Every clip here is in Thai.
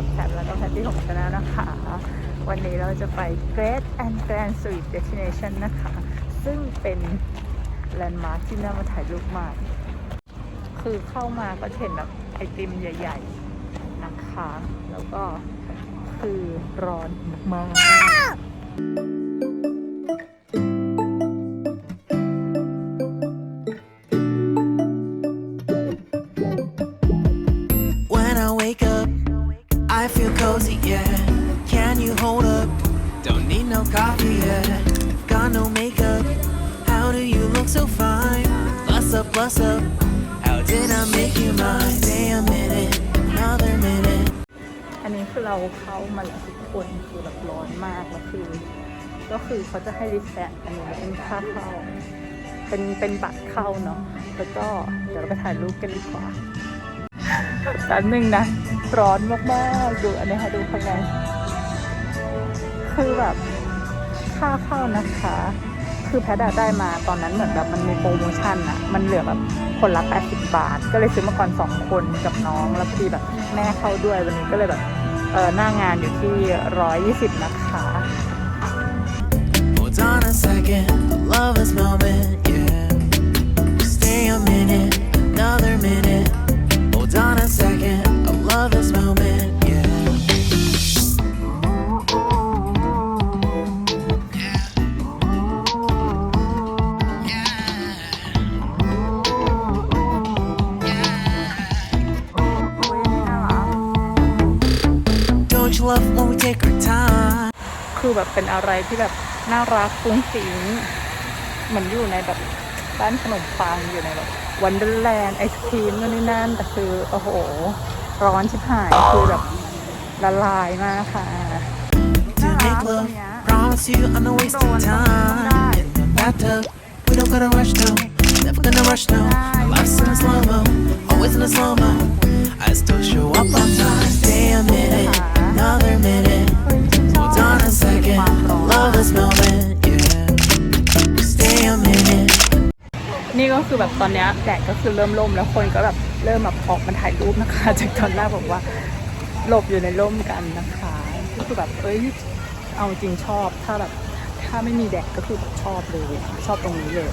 ับแพทแล้วก็แพทที่ของชนะนะคะ วันนี้เราจะไป Great and Grand Suite Destination นะคะ ซึ่งเป็นแลนด์มาร์คที่น่ามาถ่ายรูปมาก คือเข้ามาก็เห็นแบบไอติมใหญ่ ๆ นะคะ แล้วก็คือร้อนมากๆ When Bust up, bust up. How did I make you mine? Stay a minute, another minute. อันนี้คือเราเข้ามาแล้วทุกคนคือแบบร้อนมากแล้วคือ ก็คือเขาจะให้รีแซตอันนี้เป็นค่าเข้าเป็นเป็นบัตรเข้าเนาะแล้วก็เดี๋ยวเราไปถ่ายรูปกันดีกว่าแป๊บหนึงนะ ร้อนมากๆ ดูอันนี้ค่ะดูข้างในคือแบบค่าเข้านะคะ คือแพทได้มาตอนนั้นเหมือนแบบมันมีโปรโมชั่นอะมันเหลือแบบคนละ 80 บาท ก็เลยซื้อมาก่อน 2 คนกับน้อง แล้วพอดีแบบแม่เข้าด้วยวันนี้ก็เลยแบบเออหน้างานอยู่ที่ 120 นะคะ Hold on a second, love is moment, yeah. Take our time? คือแบบเป็นอะไรที่แบบน่ารักฟุ้งฟิ้งเหมือนอยู่ในแบบร้านขนมปังอยู่ในแบบวันเดอร์แลนด์ไอศครีมนู่นนี่นั่นแต่คือ โอ้โห ร้อนชิบหาย คือแบบละลายมากค่ะ To make love, promise you I'm not wasting time. In the bathtub, we don't gotta rush no, never gonna rush no. My life's in a slow mo, always in a slow mo. I still show up on time. คือแบบตอนนี้แดดก็คือเริ่มร่มแล้วคนก็แบบเริ่มแบบออกมาถ่ายรูปนะคะ จากตอนแรกบอกว่าหลบอยู่ในร่มกันนะคะก็คือแบบเอ้ยเอาจริงชอบถ้าแบบถ้าไม่มีแดดก็คือแบบชอบเลยชอบตรงนี้เลย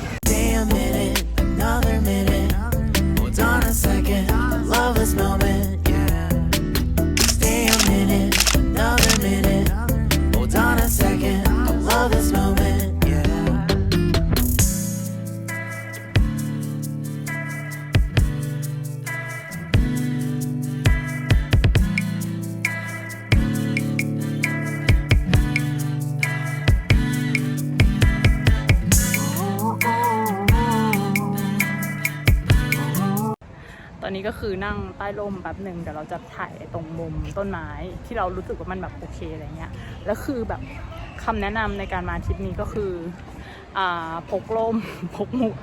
อนนี้ก็คือนั่งใต้ร่มแป๊บหนึ่งเดี๋ยวเราจะถ่ายตรงมุมต้นไม้ที่เรารู้สึกว่ามันแบบโอเคอะไรเงี้ยแล้วคือแบบคำแนะนำในการมาทริปนี้ก็คืออ่าพกร่มพกหมวก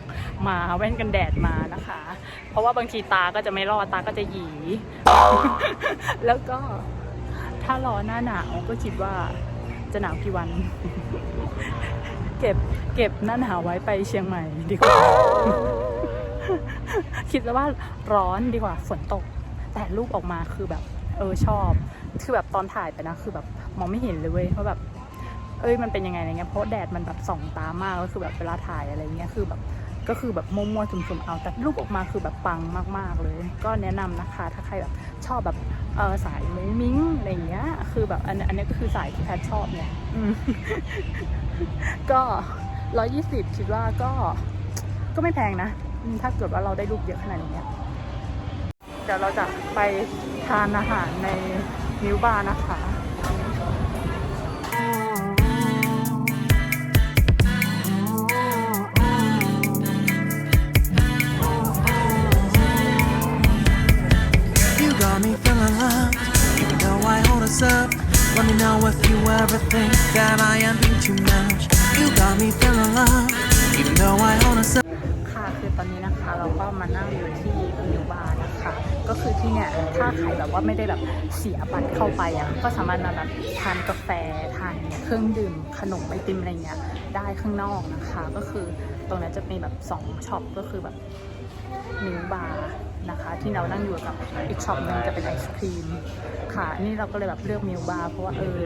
มาแว่นกันแดดมานะคะ เพราะว่าบางทีตาก็จะไม่รอดตาก็จะหยี แล้วก็ถ้ารอหน้าหนาวก็คิดว่าจะหนาวกี่วัน เก็บเก็บหน้าหนาวไว้ไปเชียงใหม่ดีกว่า คิดแล้วว่าร้อนดีกว่าฝนตก แต่รูปออกมาคือแบบ เออชอบ คือแบบตอนถ่ายไปนะ คือแบบมองไม่เห็นเลยเว้ยว่าแบบ เอ้ยมันเป็นยังไงอะไรเงี้ยเพราะแดดมันแบบส่องตามากแล้วคือแบบเวลาถ่ายอะไรเงี้ยคือแบบก็คือแบบมัวๆสุ่มๆเอา แต่รูปออกมาคือแบบปังมากๆเลย ก็แนะนำนะคะ ถ้าใครแบบชอบแบบเออสายมุ้งมิ้งอะไรเงี้ย คือแบบอันอันนี้ก็คือสายที่แพทชอบเนี่ยก็ร้อยยี่สิบคิดว่าก็ก็ไม่แพงนะ ถ้าเกิดว่าเราได้ลูกเยอะขนาดนี้เดี๋ยวเราจะไปทานอาหารในมิวบาร์นะคะ Let me know if you ever think that I am อตอนนี้นะคะ เราก็มานั่งอยู่ที่มิวบาร์นะคะ ก็คือที่เนี่ยถ้าใครแบบว่าไม่ได้แบบเสียบัตรเข้าไปอะก็สามารถมาแบบทานกาแฟทานเครื่องดื่มขนมไอติมอะไรเงี้ยได้ข้างนอกนะคะ ก็คือตรงนั้นจะมีแบบ2ช็อปก็คือแบบมิวบาร์นะคะ ที่เรานั่งอยู่กับอีกช็อปหนึงจะเป็นไอศครีมค่ะนี่เราก็เลยแบบเลือกมิลบาร์เพราะว่าเออ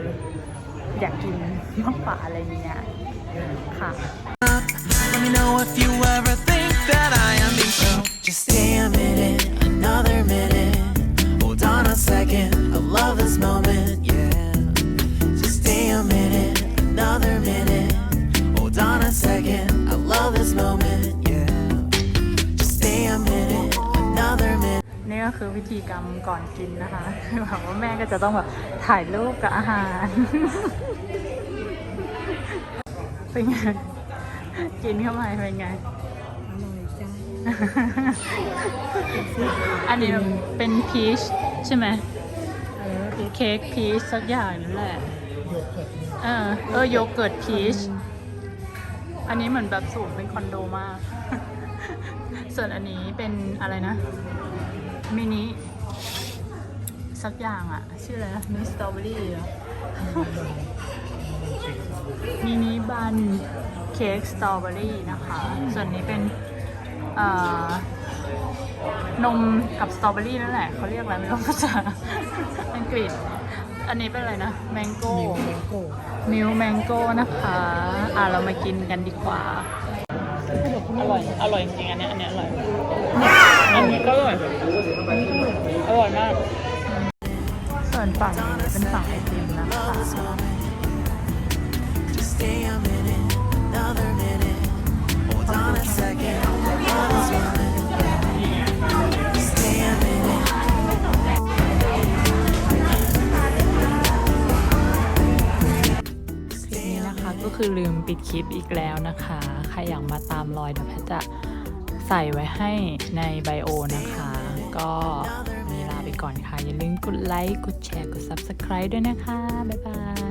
อยากกินมากกว่าอะไรเงี้ยค่ะ Let me know if you ever think so. Just stay a minute, another minute. Hold on a second, I love this moment, yeah. Just stay a minute, another minute. Hold on a second, I love this moment, yeah. Just stay a minute, another minute. นี่ก็คือวิธีกรรมก่อนกินนะคะคือแบบว่าแม่ก็จะต้องแบบถ่ายรูปกับอาหาร เป็นไง กินเข้าไปเป็นไง อันนี้เป็นพีชใช่ไหมเค้กพีชสักอย่างนั่นแหละ เออเออโยเกิร์ตพีช อันนี้เหมือนแบบสูงเป็นคอนโดมาก ส่วนอันนี้เป็นอะไรนะ มินิสักอย่างอะชื่ออะไรนะมิสตรอเบอรี่เหรอมินิบันเค้กสตรอเบอรี่นะคะ ส่วนนี้เป็นเอ่อ นมกับสตรอเบอรี่นั่นแหละเขาเรียกอะไรไม่รู้ภาษาอังกฤษ อันนี้เป็นอะไรนะแมงโก้มิลแมงโก้นะคะ อะเรามากินกันดีกว่า อร่อย อร่อยจริงๆอันเนี้ยอันเนี้ยอร่อยอันนี้ก็อร่อยอร่อยมาก ส่วนฝั่งนี้เป็นฝั่งไอติมนะคะ Love this moment. Just stay a minute, another minute. ก็คือลืมปิดคลิปอีกแล้วนะคะ ใครอยากมาตามรอยเดี๋ยวแพทจะใส่ไว้ให้ในไบโอนะคะ ก็มีลาไปก่อนค่ะ อย่าลืมกดไลค์ กดแชร์ กด Subscribe ด้วยนะคะ บ๊ายบาย